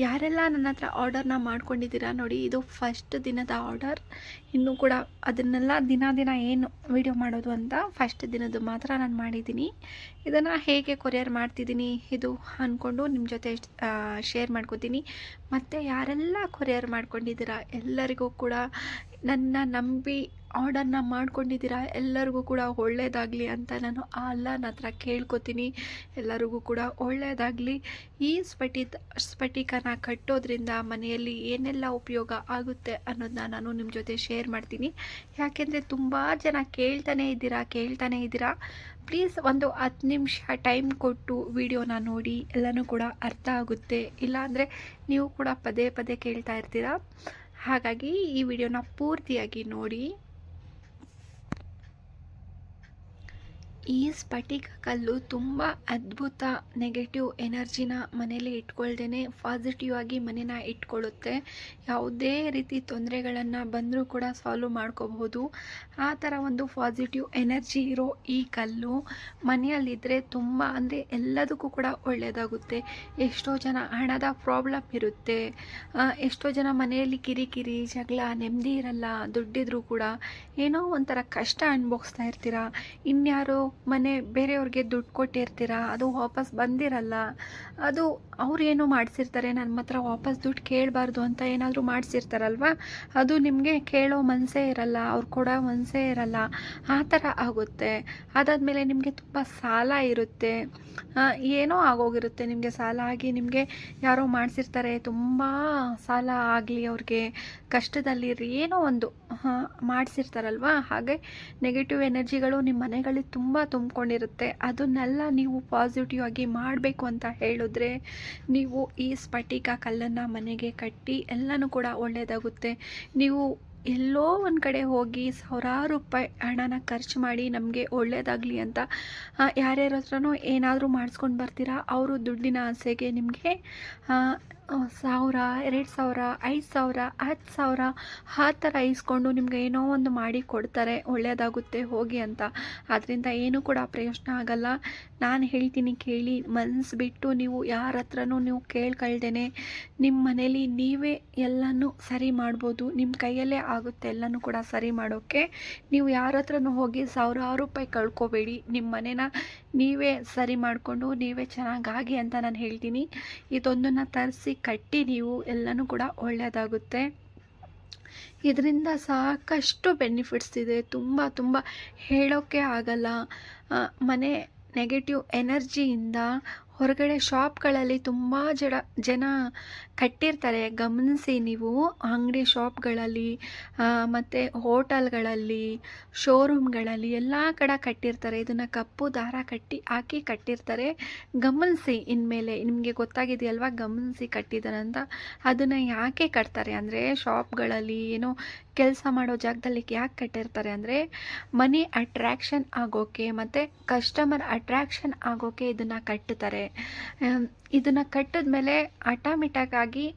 ಯಾರೆಲ್ಲ ನನ್ನ ಹತ್ರ ಆರ್ಡರ್ನ ಮಾಡ್ಕೊಂಡಿದ್ದೀರಾ ನೋಡಿ, ಇದು ಫಸ್ಟ್ ದಿನದ ಆರ್ಡರ್. ಇನ್ನೂ ಕೂಡ ಅದನ್ನೆಲ್ಲ ದಿನ ದಿನ ಏನು ವಿಡಿಯೋ ಮಾಡೋದು ಅಂತ ಫಸ್ಟ್ ದಿನದ್ದು ಮಾತ್ರ ನಾನು ಮಾಡಿದ್ದೀನಿ. ಇದನ್ನು ಹೇಗೆ ಕೊರಿಯರ್ ಮಾಡ್ತಿದ್ದೀನಿ ಇದು ಅಂದ್ಕೊಂಡು ನಿಮ್ಮ ಜೊತೆ ಶೇರ್ ಮಾಡ್ಕೋತೀನಿ. ಮತ್ತು ಯಾರೆಲ್ಲ ಕೊರಿಯರ್ ಮಾಡ್ಕೊಂಡಿದ್ದೀರಾ ಎಲ್ಲರಿಗೂ ಕೂಡ ನನ್ನ ನಂಬಿ ಆರ್ಡರ್ನ ಮಾಡ್ಕೊಂಡಿದ್ದೀರಾ? ಎಲ್ಲರಿಗೂ ಕೂಡ ಒಳ್ಳೆಯದಾಗಲಿ ಅಂತ ನಾನು ಆ ಅಲ್ಲನ ಹತ್ರ ಕೇಳ್ಕೊತೀನಿ. ಎಲ್ಲರಿಗೂ ಕೂಡ ಒಳ್ಳೆಯದಾಗಲಿ ಈ ಸ್ಫಟಿ ಸ್ಫಟಿಕನ ಕಟ್ಟೋದ್ರಿಂದ ಮನೆಯಲ್ಲಿ ಏನೆಲ್ಲ ಉಪಯೋಗ ಆಗುತ್ತೆ ಅನ್ನೋದನ್ನ ನಾನು ನಿಮ್ಮ ಜೊತೆ ಶೇರ್ ಮಾಡ್ತೀನಿ. ಯಾಕೆಂದರೆ ತುಂಬ ಜನ ಕೇಳ್ತಾನೆ ಇದ್ದೀರಾ ಕೇಳ್ತಾನೆ ಇದ್ದೀರಾ. ಪ್ಲೀಸ್ ಒಂದು ಹತ್ತು ನಿಮಿಷ ಟೈಮ್ ಕೊಟ್ಟು ವಿಡಿಯೋನ ನೋಡಿ. ಎಲ್ಲನೂ ಕೂಡ ಅರ್ಥ ಆಗುತ್ತೆ. ಇಲ್ಲಾಂದರೆ ನೀವು ಕೂಡ ಪದೇ ಪದೇ ಕೇಳ್ತಾ ಇರ್ತೀರಾ. ಹಾಗಾಗಿ ಈ ವಿಡಿಯೋನ ಪೂರ್ತಿಯಾಗಿ ನೋಡಿ. ಈ ಸ್ಫಟಿಕ ಕಲ್ಲು ತುಂಬ ಅದ್ಭುತ ನೆಗೆಟಿವ್ ಎನರ್ಜಿನ ಮನೇಲಿ ಇಟ್ಕೊಳ್ದೇ ಪಾಸಿಟಿವ್ ಆಗಿ ಮನೇನ ಇಟ್ಕೊಳ್ಳುತ್ತೆ. ಯಾವುದೇ ರೀತಿ ತೊಂದರೆಗಳನ್ನು ಬಂದರೂ ಕೂಡ ಸಾಲ್ವ್ ಮಾಡ್ಕೋಬಹುದು. ಆ ಥರ ಒಂದು ಪಾಸಿಟಿವ್ ಎನರ್ಜಿ ಇರೋ ಈ ಕಲ್ಲು ಮನೆಯಲ್ಲಿದ್ದರೆ ತುಂಬ ಅಂದರೆ ಎಲ್ಲದಕ್ಕೂ ಕೂಡ ಒಳ್ಳೆಯದಾಗುತ್ತೆ. ಎಷ್ಟೋ ಜನ ಹಣದ ಪ್ರಾಬ್ಲಮ್ ಇರುತ್ತೆ. ಎಷ್ಟೋ ಜನ ಮನೆಯಲ್ಲಿ ಕಿರಿಕಿರಿ, ಜಗಳ, ನೆಮ್ಮದಿ ಇರಲ್ಲ, ದುಡ್ಡಿದ್ರೂ ಕೂಡ ಏನೋ ಒಂಥರ ಕಷ್ಟ ಅನುಭವಿಸ್ತಾ ಇರ್ತೀರ. ಇನ್ಯಾರೋ ಮನೆ ಬೇರೆಯವ್ರಿಗೆ ದುಡ್ಡು ಕೊಟ್ಟಿರ್ತೀರ? ಅದು ವಾಪಸ್ ಬಂದಿರಲ್ಲ. ಅದು ಅವ್ರು ಏನೋ ಮಾಡಿಸಿರ್ತಾರೆ ನನ್ನ ಹತ್ರ ವಾಪಸ್ ದುಡ್ಡು ಕೇಳಬಾರ್ದು ಅಂತ ಏನಾದರೂ ಮಾಡಿಸಿರ್ತಾರಲ್ವ? ಅದು ನಿಮಗೆ ಕೇಳೋ ಮನಸ್ಸೇ ಇರಲ್ಲ, ಅವ್ರು ಕೊಡೋ ಮನಸ್ಸೇ ಇರಲ್ಲ. ಆ ಥರ ಆಗುತ್ತೆ. ಅದಾದಮೇಲೆ ನಿಮಗೆ ತುಂಬ ಸಾಲ ಇರುತ್ತೆ. ಏನೋ ಆಗೋಗಿರುತ್ತೆ ನಿಮಗೆ ಸಾಲ ಆಗಿ ನಿಮಗೆ ಯಾರೋ ಮಾಡಿಸಿರ್ತಾರೆ, ತುಂಬ ಸಾಲ ಆಗಲಿ ಅವ್ರಿಗೆ. ಕಷ್ಟದಲ್ಲಿ ಏನೋ ಒಂದು ಮಾಡಿಸಿರ್ತಾರಲ್ವ? ಹಾಗೆ ನೆಗೆಟಿವ್ ಎನರ್ಜಿಗಳು ನಿಮ್ಮ ಮನೆಗಳಲ್ಲಿ ತುಂಬ ತುಂಬಿಕೊಂಡಿರುತ್ತೆ. ಅದನ್ನೆಲ್ಲ ನೀವು ಪಾಸಿಟಿವ್ ಆಗಿ ಮಾಡಬೇಕು ಅಂತ ಹೇಳಿದ್ರೆ ನೀವು ಈ ಸ್ಫಟಿಕ ಕಲ್ಲನ್ನು ಮನೆಗೆ ಕಟ್ಟಿ ಎಲ್ಲನೂ ಕೂಡ ಒಳ್ಳೆಯದಾಗುತ್ತೆ ನೀವು ಎಲ್ಲೋ ಒಂದು ಕಡೆ ಹೋಗಿ ಸಾವಿರಾರು ರೂಪಾಯಿ ಹಣನ ಖರ್ಚು ಮಾಡಿ ನಮಗೆ ಒಳ್ಳೆಯದಾಗಲಿ ಅಂತ ಯಾರ್ಯಾರ ಹತ್ರನೂ ಏನಾದರೂ ಮಾಡಿಸ್ಕೊಂಡು ಬರ್ತೀರಾ, ಅವರು ದುಡ್ಡಿನ ಆಸೆಗೆ ನಿಮಗೆ ಸಾವಿರ, ಎರಡು ಸಾವಿರ, ಐದು ಸಾವಿರ, ಹತ್ತು ಸಾವಿರ ಆ ಥರ ಇಸ್ಕೊಂಡು ನಿಮ್ಗೆ ಏನೋ ಒಂದು ಮಾಡಿ ಕೊಡ್ತಾರೆ ಒಳ್ಳೆಯದಾಗುತ್ತೆ ಹೋಗಿ ಅಂತ. ಅದರಿಂದ ಏನೂ ಕೂಡ ಪ್ರಯೋಜನ ಆಗಲ್ಲ. ನಾನು ಹೇಳ್ತೀನಿ ಕೇಳಿ ಮನಸ್ಸು ಬಿಟ್ಟು ನೀವು ಯಾರ ಹತ್ರನೂ ನೀವು ಕೇಳ್ಕೊಳ್ದೇನೆ ನಿಮ್ಮ ಮನೇಲಿ ನೀವೇ ಎಲ್ಲನೂ ಸರಿ ಮಾಡ್ಬೋದು. ನಿಮ್ಮ ಕೈಯಲ್ಲೇ ಆಗುತ್ತೆ ಎಲ್ಲನೂ ಕೂಡ ಸರಿ ಮಾಡೋಕ್ಕೆ ನೀವು ಯಾರ ಹತ್ರನೂ ಹೋಗಿ ಸಾವಿರಾರು ರೂಪಾಯಿ ಕಳ್ಕೊಬೇಡಿ. ನಿಮ್ಮ ಮನೇನ ನೀವೇ ಸರಿ ಮಾಡಿಕೊಂಡು, ನೀವೇ ಚೆನ್ನಾಗಾಗಿ ಅಂತ ನಾನು ಹೇಳ್ತೀನಿ. ಇದೊಂದನ್ನು ತರಿಸಿ ಕಟ್ಟಿ ನೀವು ಎಲ್ಲನೂ ಕೂಡ ಒಳ್ಳೆಯದಾಗುತ್ತೆ ಇದರಿಂದ ಸಾಕಷ್ಟು ಬೆನಿಫಿಟ್ಸ್ ಇದೆ. ತುಂಬ ತುಂಬ ಹೇಳೋಕ್ಕೆ ಆಗಲ್ಲ. ಮನೆ ನೆಗೆಟಿವ್ ಎನರ್ಜಿಯಿಂದ ಹೊರಗಡೆ ಶಾಪ್ಗಳಲ್ಲಿ ತುಂಬ ಜಡ ಜನ ಕಟ್ಟಿರ್ತಾರೆ. ಗಮನಿಸಿ ನೀವು ಅಂಗಡಿ ಶಾಪ್ಗಳಲ್ಲಿ ಮತ್ತು ಹೋಟೆಲ್ಗಳಲ್ಲಿ, ಶೋರೂಮ್ಗಳಲ್ಲಿ ಎಲ್ಲ ಕಡೆ ಕಟ್ಟಿರ್ತಾರೆ. ಇದನ್ನು ಕಪ್ಪು ದಾರ ಕಟ್ಟಿ ಹಾಕಿ ಕಟ್ಟಿರ್ತಾರೆ. ಗಮನಿಸಿ ಇನ್ಮೇಲೆ, ನಿಮಗೆ ಗೊತ್ತಾಗಿದೆಯಲ್ವಾ ಗಮನಿಸಿ ಕಟ್ಟಿದ್ದಾರೆ ಅಂತ? ಅದನ್ನು ಯಾಕೆ ಕಟ್ತಾರೆ ಅಂದರೆ, ಶಾಪ್ಗಳಲ್ಲಿ ಏನೋ ಕೆಲಸ ಮಾಡೋ ಜಾಗದಲ್ಲಿ ಯಾಕೆ ಕಟ್ಟಿರ್ತಾರೆ ಅಂದರೆ, ಮನಿ ಅಟ್ರ್ಯಾಕ್ಷನ್ ಆಗೋಕೆ ಮತ್ತು ಕಸ್ಟಮರ್ ಅಟ್ರ್ಯಾಕ್ಷನ್ ಆಗೋಕೆ ಇದನ್ನು ಕಟ್ಟುತ್ತಾರೆ. ಇದನ್ನು ಕಟ್ಟಿದ ಮೇಲೆ ಆಟೋಮೆಟಿಕ್ ಆಗಿ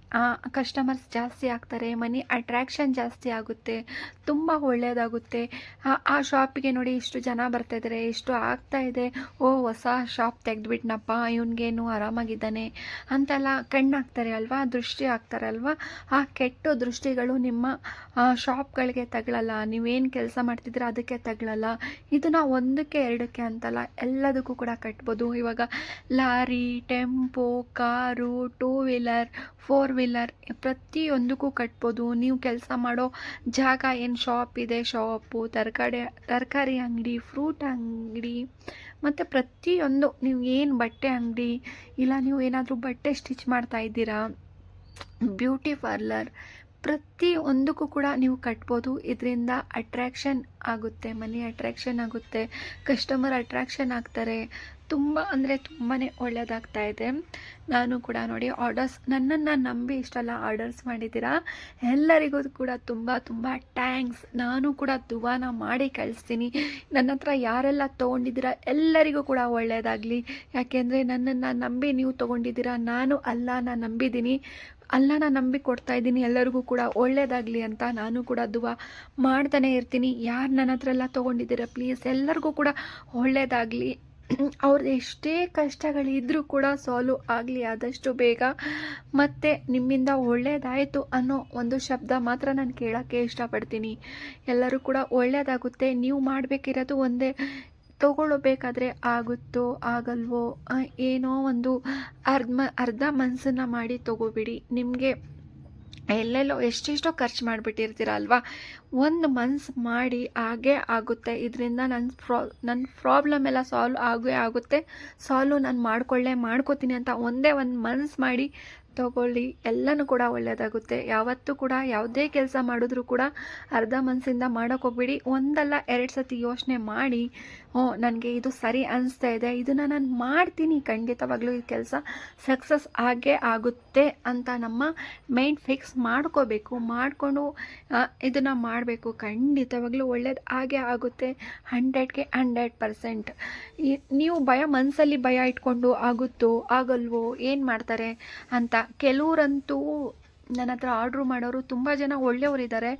ಕಸ್ಟಮರ್ಸ್ ಜಾಸ್ತಿ ಆಗ್ತಾರೆ ಮನಿ ಅಟ್ರ್ಯಾಕ್ಷನ್ ಜಾಸ್ತಿ ಆಗುತ್ತೆ, ತುಂಬ ಒಳ್ಳೆಯದಾಗುತ್ತೆ ಆ- ಆ ಶಾಪಿಗೆ ನೋಡಿ ಇಷ್ಟು ಜನ ಬರ್ತಾ ಇದ್ದಾರೆ ಇಷ್ಟು ಆಗ್ತಾ ಇದೆ. ಓ, ಹೊಸ ಶಾಪ್ ತೆಗೆದ್ಬಿಟ್ನಪ್ಪ, ಇವನಿಗೇನು ಆರಾಮಾಗಿದ್ದಾನೆ ಅಂತೆಲ್ಲ ಕಣ್ಣಾಗ್ತಾರೆ ಅಲ್ವಾ, ದೃಷ್ಟಿ ಆಗ್ತಾರೆ ಅಲ್ವಾ? ಆ ಕೆಟ್ಟ ದೃಷ್ಟಿಗಳು ನಿಮ್ಮ ಶಾಪ್ಗಳಿಗೆ ತಗಳಲ್ಲ, ನೀವೇನು ಕೆಲಸ ಮಾಡ್ತಿದ್ರೆ ಅದಕ್ಕೆ ತಗಳಲ್ಲ. ಇದನ್ನು ಒಂದಕ್ಕೆ ಎರಡಕ್ಕೆ ಅಂತಲ್ಲ ಎಲ್ಲದಕ್ಕೂ ಕೂಡ ಕಟ್ಬೋದು. ಇವಾಗ lorry, tempo car two wheeler four wheeler ಪ್ರತಿಯೊಂದಕ್ಕೂ ಕಟ್ಬೋದು. ನೀವು ಕೆಲಸ ಮಾಡೋ ಜಾಗ ಏನು ಶಾಪ್ ಇದೆ ಶಾಪು ತರಕಾರಿ ತರಕಾರಿ ಅಂಗಡಿ ಫ್ರೂಟ್ ಅಂಗಡಿ, ಮತ್ತು ಪ್ರತಿಯೊಂದು ನೀವು ಏನು ಬಟ್ಟೆ ಅಂಗಡಿ, ಇಲ್ಲ ನೀವು ಏನಾದರೂ ಬಟ್ಟೆ ಸ್ಟಿಚ್ ಮಾಡ್ತಾ ಇದ್ದೀರಾ ಬ್ಯೂಟಿ ಪಾರ್ಲರ್ ಪ್ರತಿ ಒಂದಕ್ಕೂ ಕೂಡ ನೀವು ಕಟ್ಬೋದು. ಇದರಿಂದ ಅಟ್ರ್ಯಾಕ್ಷನ್ ಆಗುತ್ತೆ, ಮನಿ ಅಟ್ರ್ಯಾಕ್ಷನ್ ಆಗುತ್ತೆ ಕಸ್ಟಮರ್ ಅಟ್ರ್ಯಾಕ್ಷನ್ ಆಗ್ತಾರೆ. ತುಂಬ ಅಂದರೆ ತುಂಬಾ ಒಳ್ಳೆಯದಾಗ್ತಾ ಇದೆ. ನಾನು ಕೂಡ ನೋಡಿ ಆರ್ಡರ್ಸ್ ನನ್ನನ್ನು ನಂಬಿ ಇಷ್ಟೆಲ್ಲ ಆರ್ಡರ್ಸ್ ಮಾಡಿದ್ದೀರಾ? ಎಲ್ಲರಿಗೂ ಕೂಡ ತುಂಬ ತುಂಬ ಟ್ಯಾಂಕ್ಸ್ ನಾನು ಕೂಡ ದುವಾನ ಮಾಡಿ ಕಳಿಸ್ತೀನಿ. ನನ್ನ ಹತ್ರ ಯಾರೆಲ್ಲ ತೊಗೊಂಡಿದ್ದೀರಾ ಎಲ್ಲರಿಗೂ ಕೂಡ ಒಳ್ಳೆಯದಾಗಲಿ ಯಾಕೆಂದರೆ ನನ್ನನ್ನು ನಂಬಿ ನೀವು ತೊಗೊಂಡಿದ್ದೀರಾ, ನಾನು ಅಲ್ಲನ ನಂಬಿದ್ದೀನಿ. ಅಲ್ಲನ ನಂಬಿ ಕೊಡ್ತಾ ಇದ್ದೀನಿ, ಎಲ್ಲರಿಗೂ ಕೂಡ ಒಳ್ಳೆಯದಾಗಲಿ ಅಂತ ನಾನು ಕೂಡ ದುವಾ ಮಾಡ್ತಾನೆ ಇರ್ತೀನಿ. ಯಾರು ನನ್ನ ಹತ್ರ ಎಲ್ಲ ತೊಗೊಂಡಿದ್ದೀರಾ ಪ್ಲೀಸ್ ಎಲ್ಲರಿಗೂ ಕೂಡ ಒಳ್ಳೆಯದಾಗಲಿ ಅವ್ರದ್ದು ಎಷ್ಟೇ ಕಷ್ಟಗಳಿದ್ದರೂ ಕೂಡ ಸಾಲ್ವ್ ಆಗಲಿ ಆದಷ್ಟು ಬೇಗ. ಮತ್ತು ನಿಮ್ಮಿಂದ ಒಳ್ಳೆಯದಾಯಿತು ಅನ್ನೋ ಒಂದು ಶಬ್ದ ಮಾತ್ರ ನಾನು ಕೇಳೋಕ್ಕೆ ಇಷ್ಟಪಡ್ತೀನಿ. ಎಲ್ಲರೂ ಕೂಡ ಒಳ್ಳೆಯದಾಗುತ್ತೆ ನೀವು ಮಾಡಬೇಕಿರೋದು ಒಂದೇ. ತಗೊಳ್ಬೇಕಾದ್ರೆ ಆಗುತ್ತೋ, ಆಗಲ್ವೋ ಏನೋ ಒಂದು ಅರ್ಧ ಅರ್ಧ ಮನಸ್ಸನ್ನು ಮಾಡಿ ತಗೋಬಿಡಿ. ನಿಮಗೆ ಎಲ್ಲೆಲ್ಲೋ ಎಷ್ಟೆಷ್ಟೋ ಖರ್ಚು ಮಾಡಿಬಿಟ್ಟಿರ್ತೀರ ಅಲ್ವಾ ಒಂದು ಮನ್ಸ್ ಮಾಡಿ ಆಗೇ ಆಗುತ್ತೆ. ಇದರಿಂದ ನನ್ನ ಫ್ರಾ ನನ್ನ ಪ್ರಾಬ್ಲಮ್ ಎಲ್ಲ ಸಾಲ್ವ್ ಆಗೇ ಆಗುತ್ತೆ. ಸಾಲ್ವ್ ನಾನು ಮಾಡ್ಕೊಳ್ಳೇ ಮಾಡ್ಕೋತೀನಿ ಅಂತ ಒಂದೇ ಒಂದು ಮನ್ಸ್ ಮಾಡಿ ತಗೊಳ್ಳಿ. ಎಲ್ಲನೂ ಕೂಡ ಒಳ್ಳೆಯದಾಗುತ್ತೆ ಯಾವತ್ತೂ ಕೂಡ ಯಾವುದೇ ಕೆಲಸ ಮಾಡಿದ್ರೂ ಕೂಡ ಅರ್ಧ ಮನಸ್ಸಿಂದ ಮಾಡೋಕೆ ಹೋಗ್ಬಿಡಿ. ಒಂದಲ್ಲ ಎರಡು ಸತಿ ಯೋಚನೆ ಮಾಡಿ ಹ್ಞೂ ನನಗೆ ಇದು ಸರಿ ಅನಿಸ್ತಾ ಇದೆ, ಇದನ್ನು ನಾನು ಮಾಡ್ತೀನಿ. ಖಂಡಿತವಾಗ್ಲೂ ಈ ಕೆಲಸ ಸಕ್ಸಸ್ ಆಗೇ ಆಗುತ್ತೆ ಅಂತ ನಮ್ಮ ಮೈಂಡ್ ಫಿಕ್ಸ್ ಮಾಡ್ಕೋಬೇಕು. ಮಾಡಿಕೊಂಡು ಇದನ್ನು ಮಾಡಬೇಕು. ಖಂಡಿತವಾಗ್ಲೂ ಒಳ್ಳೇದು ಆಗೇ ಆಗುತ್ತೆ. ಹಂಡ್ರೆಡ್ಗೆ ಹಂಡ್ರೆಡ್ ಪರ್ಸೆಂಟ್. ನೀವು ಭಯ ಮನಸ್ಸಲ್ಲಿ ಭಯ ಇಟ್ಕೊಂಡು, ಆಗುತ್ತೋ, ಆಗಲ್ವೋ, ಏನು ಮಾಡ್ತಾರೆ ಅಂತ ಕೆಲವರಂತೂ ನನ್ನ ಹತ್ರ ಆರ್ಡ್ರು ಮಾಡೋರು ತುಂಬ ಜನ ಒಳ್ಳೆಯವರಿದ್ದಾರೆ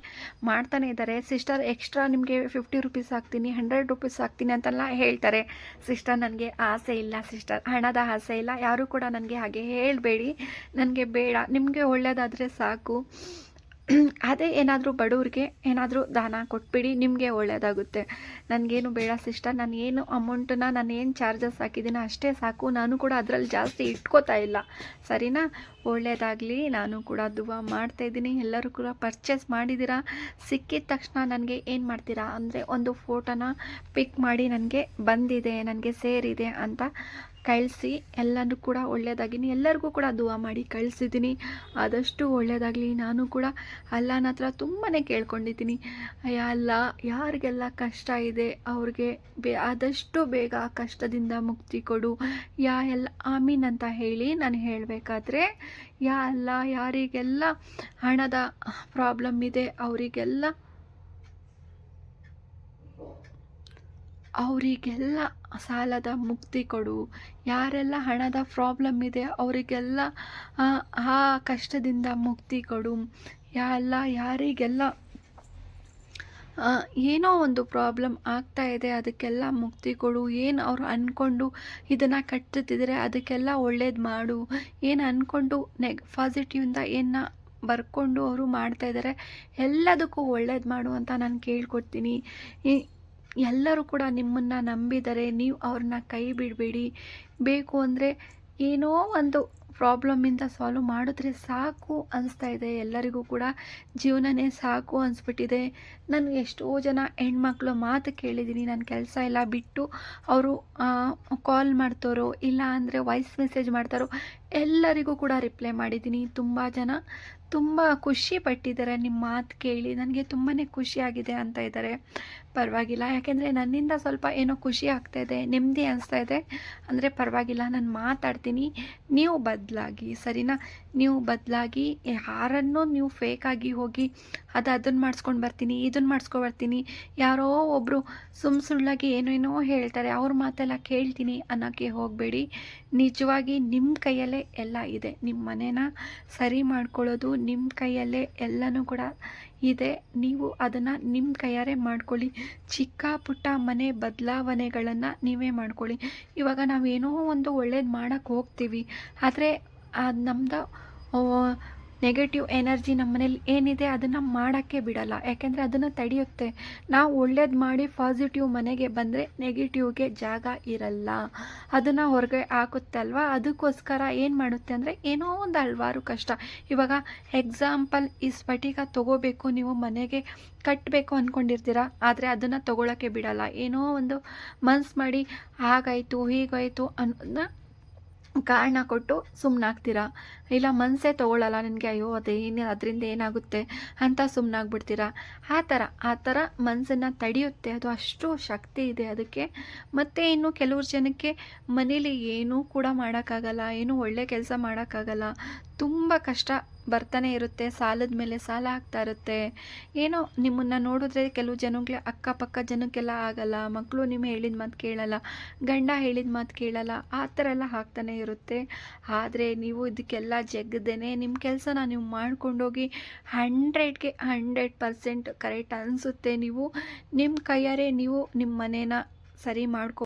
ಮಾಡ್ತಾನೆ ಇದ್ದಾರೆ ಸಿಸ್ಟರ್ ಎಕ್ಸ್ಟ್ರಾ ನಿಮಗೆ ಫಿಫ್ಟಿ ರುಪೀಸ್ ಹಾಕ್ತೀನಿ ಹಂಡ್ರೆಡ್ ರುಪೀಸ್ ಹಾಕ್ತೀನಿ ಅಂತೆಲ್ಲ ಹೇಳ್ತಾರೆ. ಸಿಸ್ಟರ್ ನನಗೆ ಆಸೆ ಇಲ್ಲ ಸಿಸ್ಟರ್, ಹಣದ ಆಸೆ ಇಲ್ಲ, ಯಾರೂ ಕೂಡ ನನಗೆ ಹಾಗೆ ಹೇಳಬೇಡಿ. ನನಗೆ ಬೇಡ, ನಿಮಗೆ ಒಳ್ಳೆಯದಾದರೆ ಸಾಕು. ಅದೇ ಏನಾದರೂ ಬಡವ್ರಿಗೆ ಏನಾದರೂ ದಾನ ಕೊಟ್ಬಿಡಿ, ನಿಮಗೆ ಒಳ್ಳೆಯದಾಗುತ್ತೆ ನನಗೇನು ಬೇಡ ಸಿಸ್ಟರ್ ನಾನು ಏನು ಅಮೌಂಟನ್ನ ನಾನು ಏನು ಚಾರ್ಜಸ್ ಹಾಕಿದ್ದೀನೋ ಅಷ್ಟೇ ಸಾಕು. ನಾನು ಕೂಡ ಅದರಲ್ಲಿ ಜಾಸ್ತಿ ಇಟ್ಕೋತಾ ಇಲ್ಲ. ಸರಿನಾ? ಒಳ್ಳೆಯದಾಗಲಿ ನಾನು ಕೂಡ ದುವಾ ಮಾಡ್ತಾಯಿದ್ದೀನಿ ಎಲ್ಲರೂ ಕೂಡ ಪರ್ಚೇಸ್ ಮಾಡಿದ್ದೀರಾ? ಸಿಕ್ಕಿದ ತಕ್ಷಣ ನನಗೆ ಏನು ಮಾಡ್ತೀರಾ? ಅಂದರೆ ಒಂದು ಫೋಟೋನ ಪಿಕ್ ಮಾಡಿ ನನಗೆ ಬಂದಿದೆ, ನನಗೆ ಸೇರಿದೆ ಅಂತ. ಕಳಿಸಿ ಎಲ್ಲನೂ ಕೂಡ ಒಳ್ಳೆಯದಾಗಿನಿ ಎಲ್ಲರಿಗೂ ಕೂಡ ದುವಾ ಮಾಡಿ ಕಳಿಸಿದ್ದೀನಿ ಆದಷ್ಟು ಒಳ್ಳೆಯದಾಗಲಿ ನಾನು ಕೂಡ ಅಲ್ಲನ ಹತ್ರ ತುಂಬಾ ಕೇಳ್ಕೊಂಡಿದ್ದೀನಿ ಅಲ್ಲ, ಯಾರಿಗೆಲ್ಲ ಕಷ್ಟ ಇದೆ ಅವ್ರಿಗೆ ಬೇ, ಆದಷ್ಟು ಬೇಗ ಕಷ್ಟದಿಂದ ಮುಕ್ತಿ ಕೊಡು. ಯಾ ಎಲ್ಲ, ಆಮೀನ್ ಅಂತ ಹೇಳಿ ನಾನು ಹೇಳಬೇಕಾದ್ರೆ, ಯಾ ಅಲ್ಲ, ಯಾರಿಗೆಲ್ಲ ಹಣದ ಪ್ರಾಬ್ಲಮ್ ಇದೆ, ಅವರಿಗೆಲ್ಲ ಅವರಿಗೆಲ್ಲ ಸಾಲದ ಮುಕ್ತಿ ಕೊಡು. ಯಾರೆಲ್ಲ ಹಣದ ಪ್ರಾಬ್ಲಮ್ ಇದೆ, ಅವರಿಗೆಲ್ಲ, ಆ ಕಷ್ಟದಿಂದ ಮುಕ್ತಿ ಕೊಡು. ಎಲ್ಲ, ಯಾರಿಗೆಲ್ಲ ಏನೋ ಒಂದು ಪ್ರಾಬ್ಲಮ್ ಆಗ್ತಾ ಇದೆ, ಅದಕ್ಕೆಲ್ಲ ಮುಕ್ತಿ ಕೊಡು. ಏನು ಅವರು ಅಂದ್ಕೊಂಡು ಇದನ್ನು ಕಟ್ಟುತ್ತಿದ್ರೆ ಅದಕ್ಕೆಲ್ಲ ಒಳ್ಳೇದು ಮಾಡು. ಏನು ಅಂದ್ಕೊಂಡು ನೆಗ್ ಪಾಸಿಟಿವಿಂದ ಏನ ಬರ್ಕೊಂಡು ಅವರು ಮಾಡ್ತಾ ಇದ್ದಾರೆ ಎಲ್ಲದಕ್ಕೂ ಒಳ್ಳೇದು ಮಾಡು ಅಂತ ನಾನು ಕೇಳ್ಕೊಡ್ತೀನಿ. ಎಲ್ಲರೂ ಕೂಡ ನಿಮ್ಮನ್ನು ನಂಬಿದ್ದಾರೆ ನೀವು ಅವ್ರನ್ನ ಕೈ ಬಿಡಬೇಡಿ. ಬೇಕು ಅಂದರೆ ಏನೋ ಒಂದು ಪ್ರಾಬ್ಲಮ್ಮಿಂದ ಸಾಲ್ವ್ ಮಾಡಿದ್ರೆ ಸಾಕು ಅನಿಸ್ತಾ ಇದೆ. ಎಲ್ಲರಿಗೂ ಕೂಡ ಜೀವನನೇ ಸಾಕು ಅನಿಸ್ಬಿಟ್ಟಿದೆ. ನಾನು ಎಷ್ಟೋ ಜನ ಹೆಣ್ಮಕ್ಳು ಮಾತು ಕೇಳಿದ್ದೀನಿ. ನನ್ನ ಕೆಲಸ ಎಲ್ಲ ಬಿಟ್ಟು ಅವರು ಕಾಲ್ ಮಾಡ್ತಾರೋ, ಇಲ್ಲ ಅಂದರೆ ವಾಯ್ಸ್ ಮೆಸೇಜ್ ಮಾಡ್ತಾರೋ, ಎಲ್ಲರಿಗೂ ಕೂಡ ರಿಪ್ಲೈ ಮಾಡಿದ್ದೀನಿ. ತುಂಬ ಜನ ತುಂಬ ಖುಷಿ ಪಟ್ಟಿದ್ದಾರೆ ನಿಮ್ಮ ಮಾತು ಕೇಳಿ. ನನಗೆ ತುಂಬಾ ಖುಷಿಯಾಗಿದೆ ಅಂತ ಇದ್ದಾರೆ. ಪರವಾಗಿಲ್ಲ. ಯಾಕೆಂದರೆ ನನ್ನಿಂದ ಸ್ವಲ್ಪ ಏನೋ ಖುಷಿ ಆಗ್ತಾ ಇದೆ, ನೆಮ್ಮದಿ ಅನಿಸ್ತಾ ಇದೆ. ಅಂದರೆ ಪರವಾಗಿಲ್ಲ. ನಾನು ಮಾತಾಡ್ತೀನಿ. ನೀವು ಬದಲಾಗಿ, ಸರಿನಾ? ನೀವು ಬದಲಾಗಿ ಯಾರನ್ನು ನೀವು ಫೇಕಾಗಿ ಹೋಗಿ ಅದು ಅದನ್ನು ಮಾಡಿಸ್ಕೊಂಡು ಬರ್ತೀನಿ ಇದನ್ನು ಮಾಡಿಸ್ಕೊ ಬರ್ತೀನಿ, ಯಾರೋ ಒಬ್ಬರು ಸುಮ್ಮ ಸುಳ್ಳಾಗಿ ಏನೇನೋ ಹೇಳ್ತಾರೆ, ಅವ್ರ ಮಾತೆಲ್ಲ ಕೇಳ್ತೀನಿ ಅನ್ನೋಕ್ಕೆ ಹೋಗಬೇಡಿ. ನಿಜವಾಗಿ ನಿಮ್ಮ ಕೈಯಲ್ಲೇ ಎಲ್ಲ ಇದೆ. ನಿಮ್ಮ ಮನೇನ ಸರಿ ಮಾಡ್ಕೊಳ್ಳೋದು ನಿಮ್ಮ ಕೈಯಲ್ಲೇ ಎಲ್ಲನೂ ಕೂಡ ಇದೆ. ನೀವು ಅದನ್ನು ನಿಮ್ಮ ಕೈಯಾರೆ ಮಾಡ್ಕೊಳ್ಳಿ. ಚಿಕ್ಕ ಪುಟ್ಟ ಮನೆ ಬದಲಾವಣೆಗಳನ್ನು ನೀವೇ ಮಾಡ್ಕೊಳ್ಳಿ. ಇವಾಗ ನಾವೇನೋ ಒಂದು ಒಳ್ಳೇದು ಮಾಡೋಕ್ಕೆ ಹೋಗ್ತೀವಿ. ಆದರೆ ಅದು ನಮ್ದು ನೆಗೆಟಿವ್ ಎನರ್ಜಿ ನಮ್ಮ ಮನೇಲಿ ಏನಿದೆ ಅದನ್ನು ಮಾಡೋಕ್ಕೆ ಬಿಡಲ್ಲ. ಯಾಕೆಂದರೆ ಅದನ್ನು ತಡೆಯುತ್ತೆ. ನಾವು ಒಳ್ಳೇದು ಮಾಡಿ ಪಾಸಿಟಿವ್ ಮನೆಗೆ ಬಂದರೆ ನೆಗೆಟಿವ್ಗೆ ಜಾಗ ಇರಲ್ಲ. ಅದನ್ನು ಹೊರಗೆ ಹಾಕುತ್ತೆ ಅಲ್ವಾ ಅದಕ್ಕೋಸ್ಕರ ಏನು ಮಾಡುತ್ತೆ ಅಂದರೆ ಏನೋ ಒಂದು ಹಲ್ವಾರು ಕಷ್ಟ. ಇವಾಗ ಎಕ್ಸಾಂಪಲ್ ಈ ಸ್ಫಟಿಕ ತಗೋಬೇಕು, ನೀವು ಮನೆಗೆ ಕಟ್ಟಬೇಕು ಅಂದ್ಕೊಂಡಿರ್ತೀರ ಆದರೆ ಅದನ್ನು ತಗೊಳ್ಳೋಕ್ಕೆ ಬಿಡಲ್ಲ. ಏನೋ ಒಂದು ಮನ್ಸು ಮಾಡಿ, ಹಾಗಾಯಿತು, ಹೀಗಾಯಿತು ಅನ್ನೋದನ್ನ ಕಾರಣ ಕೊಟ್ಟು ಸುಮ್ಮನಾಗ್ತೀರಾ ಇಲ್ಲ ಮನಸ್ಸೇ ತೊಗೊಳ್ಳಲ್ಲ ನನಗೆ. ಅಯ್ಯೋ ಅದೇನು ಅದರಿಂದ ಏನಾಗುತ್ತೆ ಅಂತ ಸುಮ್ಮನಾಗ್ಬಿಡ್ತೀರಾ ಆ ಥರ ಆ ಥರ ಮನಸ್ಸನ್ನು ತಡೆಯುತ್ತೆ. ಅದು ಅಷ್ಟು ಶಕ್ತಿ ಇದೆ ಅದಕ್ಕೆ. ಮತ್ತು ಇನ್ನು ಕೆಲವ್ರು ಜನಕ್ಕೆ ಮನೇಲಿ ಏನೂ ಕೂಡ ಮಾಡೋಕ್ಕಾಗಲ್ಲ, ಏನೂ ಒಳ್ಳೆ ಕೆಲಸ ಮಾಡೋಕ್ಕಾಗಲ್ಲ. ತುಂಬ ಕಷ್ಟ ಬರ್ತಾನೆ ಇರುತ್ತೆ, ಸಾಲದ ಮೇಲೆ ಸಾಲ ಆಗ್ತಾ ಇರುತ್ತೆ. ಏನೋ ನಿಮ್ಮನ್ನು ನೋಡಿದ್ರೆ ಕೆಲವು ಜನಗಳೇ ಅಕ್ಕಪಕ್ಕ ಜನಕ್ಕೆಲ್ಲ ಆಗಲ್ಲ ಮಕ್ಕಳು ನಿಮ್ಮ ಹೇಳಿದ ಮಾತು ಕೇಳಲ್ಲ, ಗಂಡ ಹೇಳಿದ ಮಾತು ಕೇಳಲ್ಲ, ಆ ಥರ ಎಲ್ಲ ಆಗ್ತಾನೆ ಇರುತ್ತೆ. ಆದರೆ ನೀವು ಇದಕ್ಕೆಲ್ಲ ಜಗ್ಗದೇನೆ ನಿಮ್ಮ ಕೆಲಸನ ನೀವು ಮಾಡ್ಕೊಂಡೋಗಿ ಹಂಡ್ರೆಡ್ಗೆ ಹಂಡ್ರೆಡ್ ಪರ್ಸೆಂಟ್ ಕರೆಕ್ಟ್ ಅನಿಸುತ್ತೆ. ನೀವು ನಿಮ್ಮ ಕೈಯಾರೆ ನೀವು ನಿಮ್ಮ ಮನೇನ ಸರಿ ಮಾಡ್ಕೊ